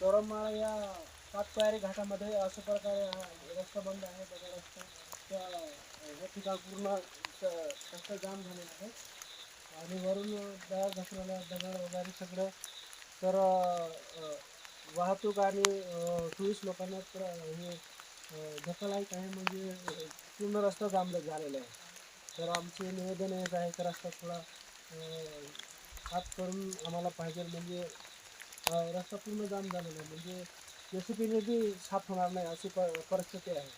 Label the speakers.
Speaker 1: चोरमाळा या पाचपायरी घाटामध्ये अशा प्रकारे रस्ता बंद आहे. बघा रस्ता. त्या हे ठिकाण पूर्ण रस्ता जाम झालेला आहे. आणि वरून दगड घसरला दगड वगैरे सगळं. तर वाहतूक आणि टुरिस्ट लोकांना तर हे अं, आहे. म्हणजे पूर्ण रस्ता जाम झालेला आहे. तर आमचे निवेदन हेच आहे की रस्ता थोडा हात करून आम्हाला पाहिजे. म्हणजे रस्ता पूर्ण जाम झालेला आहे. म्हणजे जेसीबीने बी साफ होणार नाही अशी प परिस्थिती आहे.